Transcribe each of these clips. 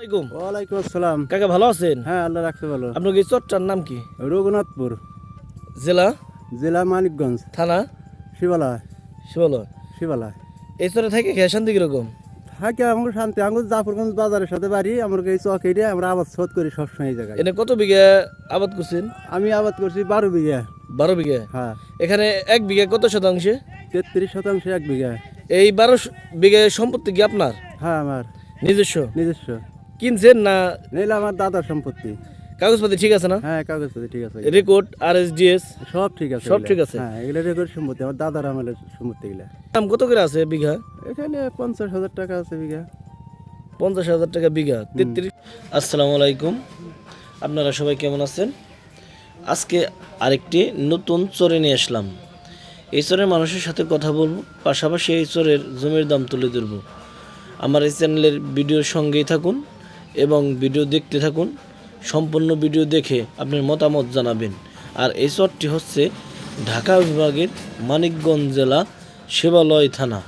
আলাইকুম। ওয়ালাইকুম আসসালাম। কাকা ভালো আছেন? হ্যাঁ আল্লাহ ভালো। আপনার এই নাম কি? রঘুনাথপুর। জেলা? জেলা মানিকগঞ্জ। থানা? শিবালা শিবালয়। শিবালা এই চরে থেকে খেয়ে শান্তি কীরকম? থাকে আমার শান্তি। আঙ্গুর জাফরগঞ্জ বাজারের সাথে বাড়ি আমার এই চক এরিয়া আমরা আবাদ শোধ করি সবসময় এই জায়গায়। এনে কত বিঘা আবাদ করছেন? আমি আবাদ করছি বারো বিঘা। বারো বিঘা? হ্যাঁ। এখানে এক বিঘা কত শতাংশে? তেত্রিশ শতাংশ এক বিঘা। এই বারো বিঘা সম্পত্তি কি আপনার? হ্যাঁ আমার। নিজস্ব? নিজস্ব। কিনছেন না? নিলে আমার দাদার সম্পত্তি। কাগজপাতি ঠিক আছে না? হ্যাঁ কাগজপত্র ঠিক আছে। রেকর্ড আর এস ডিএস সব ঠিক আছে সব ঠিক আছে? হ্যাঁ এগুলো রেকর্ড সম্পত্তি আমার দাদার আমলের সম্পত্তি এগুলা। দাম কত করে আছে বিঘা? এখানে পঞ্চাশ হাজার টাকা আছে বিঘা। পঞ্চাশ হাজার টাকা বিঘা তেত্রিশ। আসসালামু আলাইকুম। আপনারা সবাই কেমন আছেন? আজকে আরেকটি নতুন চরে নিয়ে আসলাম। এই চরের মানুষের সাথে কথা বলব পাশাপাশি এই চরের জমির দাম তুলে ধরবো। আমার এই চ্যানেলের ভিডিওর সঙ্গেই থাকুন। এবং ভিডিও দেখতে থাকুন। সম্পূর্ণ ভিডিও দেখে আপনার মতামত জানাবেন। আর এই চরটি হচ্ছে ঢাকা বিভাগের মানিকগঞ্জ জেলা সেবালয় থানা।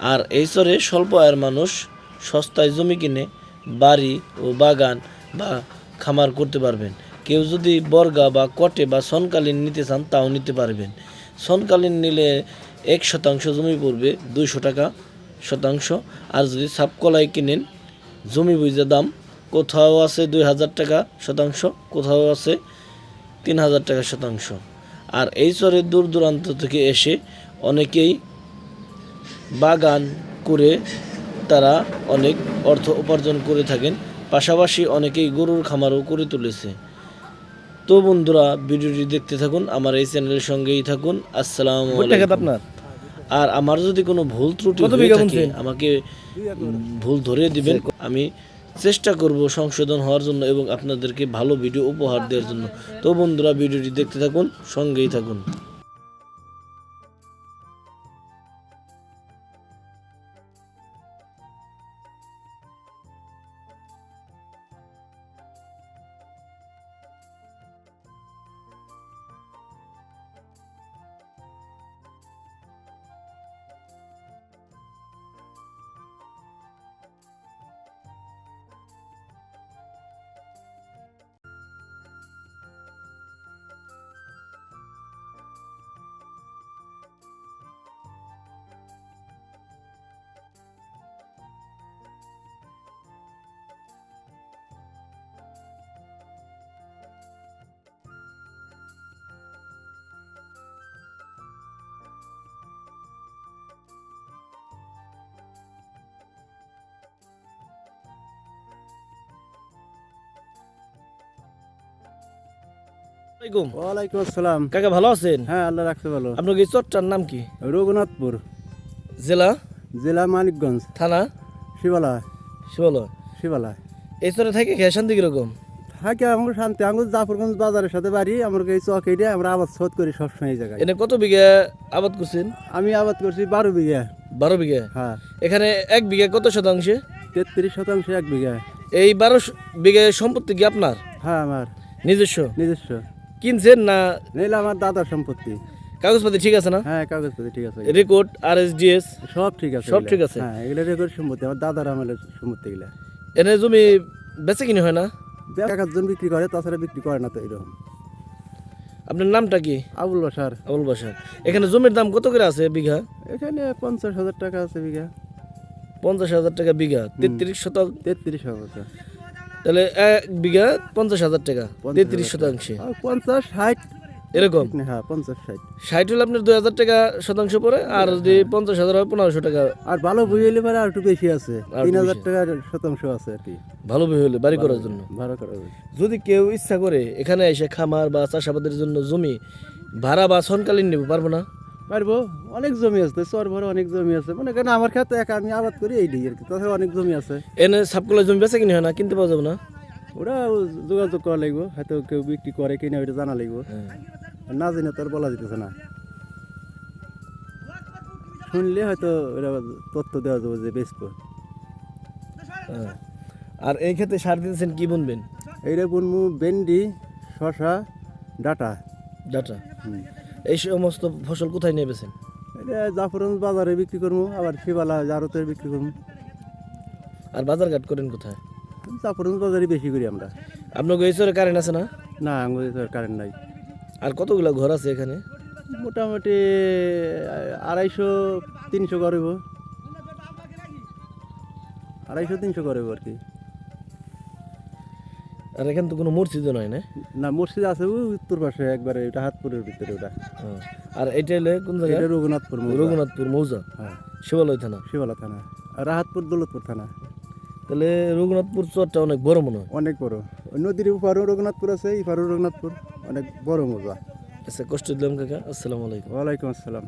আর এই চরে স্বল্প আয়ের মানুষ সস্তায় জমি কিনে বাড়ি ও বাগান বা খামার করতে পারবেন। কেউ যদি বর্গা বা কটে বা সনকালীন নিতে চান, তাও নিতে পারবেন। সনকালীন নিলে এক শতাংশ জমি পড়বে দুইশো টাকা শতাংশ। আর যদি সাপকলাই কিনেন জমি বুঝে দাম কোথাও আছে দুই হাজার টাকা শতাংশ কোথাও আছে তিন হাজার টাকা শতাংশ। আর এই চরে দূর দূরান্ত থেকে এসে অনেকেই বাগান করে তারা অনেক অর্থ উপার্জন করে থাকেন পাশাপাশি অনেকেই গরুর খামারও করে তুলেছে। তো বন্ধুরা ভিডিওটি দেখতে থাকুন আমার এই চ্যানেলের সঙ্গেই থাকুন। আসসালাম আপনার? আর আমার যদি কোনো ভুল ত্রুটি থাকে আমাকে ভুল ধরে দিবেন। আমি চেষ্টা করব সংশোধন হওয়ার জন্য এবং আপনাদেরকে ভালো ভিডিও উপহার দেওয়ার জন্য। তো বন্ধুরা ভিডিওটি দেখতে থাকুন সঙ্গেই থাকুন। ওয়ালাইকুম আসসালাম। কাকা ভালো আছেন? হ্যাঁ আল্লাহ রাখতে ভালো। আপনার এই নাম কি? রঘুনাথপুর। জেলা? জেলা মানিকগঞ্জ। থানা? শিবালা শিবালয়। শিবালা এই চরে থেকে খেয়ে শান্তি কীরকম? থাকে আমার শান্তি। আঙ্গুর জাফরগঞ্জ বাজারের সাথে বাড়ি। আমার এই চক আমরা আবাদ শোধ করি সবসময় এই জায়গায়। এনে কত বিঘা আবাদ করছেন? আমি আবাদ করছি বারো বিঘা। বারো বিঘা? হ্যাঁ। এখানে এক বিঘা কত শতাংশে? তেত্রিশ শতাংশ এক বিঘা। এই বারো বিঘা সম্পত্তি কি আপনার? হ্যাঁ আমার। নিজস্ব? নিজস্ব। কিনছেন না? নিলে আমার দাদার সম্পত্তি। কাগজপাতি ঠিক আছে না? হ্যাঁ কাগজপত্র ঠিক আছে। রেকর্ড আর এস ডি এস সব ঠিক আছে সব ঠিক আছে? হ্যাঁ এগুলো রেকর্ড সম্পত্তি আমার দাদার আমলের সম্পত্তি এগুলা। এনে জমি বেচে কিনে হয় না? এক একজন বিক্রি করে তাছাড়া বিক্রি করে না তো এরকম। আপনার নামটা কি? আবুল বাসার আবুল বাসার এখানে জমির দাম কত করে আছে বিঘা? এখানে পঞ্চাশ হাজার টাকা আছে বিঘা। পঞ্চাশ হাজার টাকা বিঘা। তেত্রিশ শতাংশ তেত্রিশ হাজার তাহলে এক বিঘা পঞ্চাশ হাজার টাকা তেত্রিশ শতাংশে। পঞ্চাশ ষাট এরকম? হ্যাঁ পঞ্চাশ ষাট। ষাট হলে আপনার দুই হাজার টাকা শতাংশ পড়ে আর যদি পঞ্চাশ হাজার হয় পনেরোশো টাকা। আর ভালো বই হইলে পরে আর একটু বেশি আছে তিন হাজার। টাকার শতাংশ আছে আর কি। ভালো বই হলে বাড়ি করার জন্য। ভাড়া করা যাবে। যদি কেউ ইচ্ছা করে এখানে এসে খামার বা চাষাবাদের জন্য জমি ভাড়া বা সনকালীন নেব পারব না? পারব? অনেক জমি আছে চর ভরে অনেক জমি আছে। মানে কেন আমার ক্ষেত্রে একা আমি আবাদ করি এই আর তাছাড়া অনেক জমি আছে। এনে সাপকলা জমি বেচা কিনে হয় না? কিনতে পাওয়া যাবে না? ওরা যোগাযোগ করা লাগবো হয়তো কেউ বিক্রি করে কিনা ওইটা জানা লাগবো। না জেনে তো আর বলা যেতেছে না। শুনলে হয়তো ওরা তথ্য দেওয়া যাবে যে বেচবো। হ্যাঁ। আর এই ক্ষেত্রে সার দিতেছেন কি বুনবেন? এইটা বুনমু ভেন্ডি শশা ডাটা। ডাটা? হুম। এই সমস্ত ফসল কোথায় নিয়ে বেছেন? এটা জাফরগঞ্জ বাজারে বিক্রি করব আবার শিবালা জারতে বিক্রি করব। আর বাজার ঘাট করেন কোথায়? তারপরে বাজারে বেশি করি আমরা। আপনার চরে কারেন্ট আছে না? না আমাদের তো কারেন্ট নাই। আর কতগুলো ঘর আছে এখানে? মোটামুটি আড়াইশো তিনশো করব আড়াইশো তিনশো করব আর কি। আর এখানে তো কোনো মসজিদও নয় না? না মসজিদ আছে ওই উত্তর পাশে একবারে ওটা হাতপুরের ভিতরে ওটা। আর এটা হলে কোন জায়গায় এটা রঘুনাথপুর রঘুনাথপুর মৌজা? হ্যাঁ। শিবালয় থানা? শিবালা থানা। আর রাহাতপুর দৌলতপুর থানা। তাহলে রঘুনাথপুর চরটা অনেক বড় মনে হয়। অনেক বড়। ওই নদীর উপারও রঘুনাথপুর আছে ইপারও রঘুনাথপুর। অনেক বড় মৌজা। আচ্ছা কষ্ট দিলাম কাকা। আসসালামু আলাইকুম। ওয়ালাইকুম আসসালাম।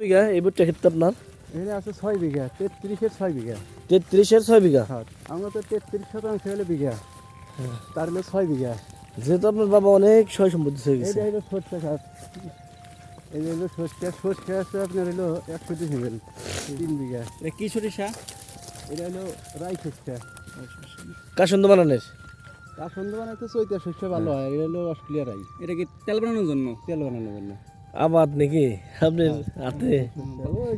বিঘা? এই ভুট্টা ক্ষেত্রে আপনার? এখানে আছে ছয় বিঘা তেত্রিশের ছয় বিঘা। তেত্রিশের ছয় বিঘা? হ্যাঁ আমরা তো তেত্রিশ শতাংশ হলে বিঘা। তার হলো ছয় বিঘা। যেহেতু আপনার বাবা অনেক সয় সম্পত্তি হয়ে গেছে। এইটা হলো সরষে ঘাস এই হলো সরষে সরষে আছে আপনার হলো একশো তিন হেবেল তিন বিঘা। কি সরিষা এটা হলো রাই সরষে। কাসন্দ বানানের কাসন্দ বানাইতে চৈতা শস্য ভালো হয় এটা হলো অস্ট্রেলিয়া রাই। এটা কি তেল বানানোর জন্য? তেল বানানোর জন্য। আবাদ নাকি? আপনার হাতে। ওই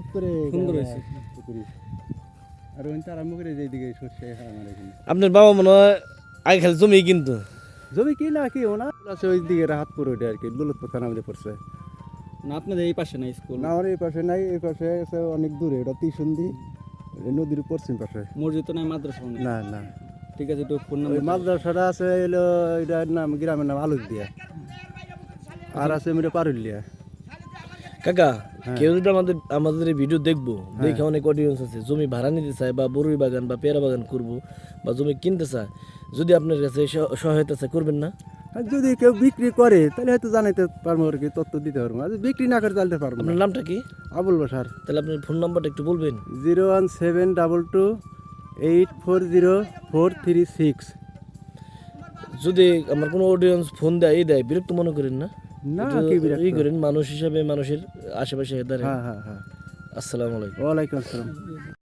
উত্তরে সুন্দর হয়েছে। আর ওই তো আরম্ভ করে যেদিকে সরষে আমার এখানে। আপনার বাবা মনে হয় আগে খালি জমি কিন্তু। জমি কি না? কি ওনা আছে ওই দিকে রাহাতপুর ওইটা আর কি দৌলতপুর থানা মধ্যে পড়ছে। না আপনাদের এই পাশে নাই স্কুল না আমার এই পাশে নাই এই পাশে আছে অনেক দূরে ওটা তিসুন্দি এটা নদীর পশ্চিম পাশে। মসজিদ তো নাই মাদ্রাসা না না। ঠিক আছে একটু ফোন নাম্বার মাদ্রাসাটা আছে এলো এটার নাম গ্রামের নাম আলোক দিয়া। আর আছে মেরে পারুলিয়া। কাকা কেউ যদি আমাদের আমাদের এই ভিডিও দেখব দেখে অনেক অডিয়েন্স আছে জমি ভাড়া নিতে চায় বা বরুই বাগান বা পেয়ারা বাগান করব বা জমি কিনতে চায় যদি আপনার কাছে সহায়তা চায় করবেন না? যদি কেউ বিক্রি করে তাহলে হয়তো জানাইতে পারব আর কি তথ্য দিতে পারব। আর বিক্রি না করে চালতে পারব আপনার নামটা কি? আবুল বাসার তাহলে আপনার ফোন নাম্বারটা একটু বলবেন। Zero one seven double two eight four zero four three six. যদি আমার কোনো অডিয়েন্স ফোন দেয় এই দেয় বিরক্ত মনে করেন না। না কি ই করেন মানুষ হিসাবে মানুষের আশেপাশে দাঁড়ান হ্যাঁ হ্যাঁ হ্যাঁ। আসসালামু আলাইকুম। ওয়ালাইকুম আসসালাম।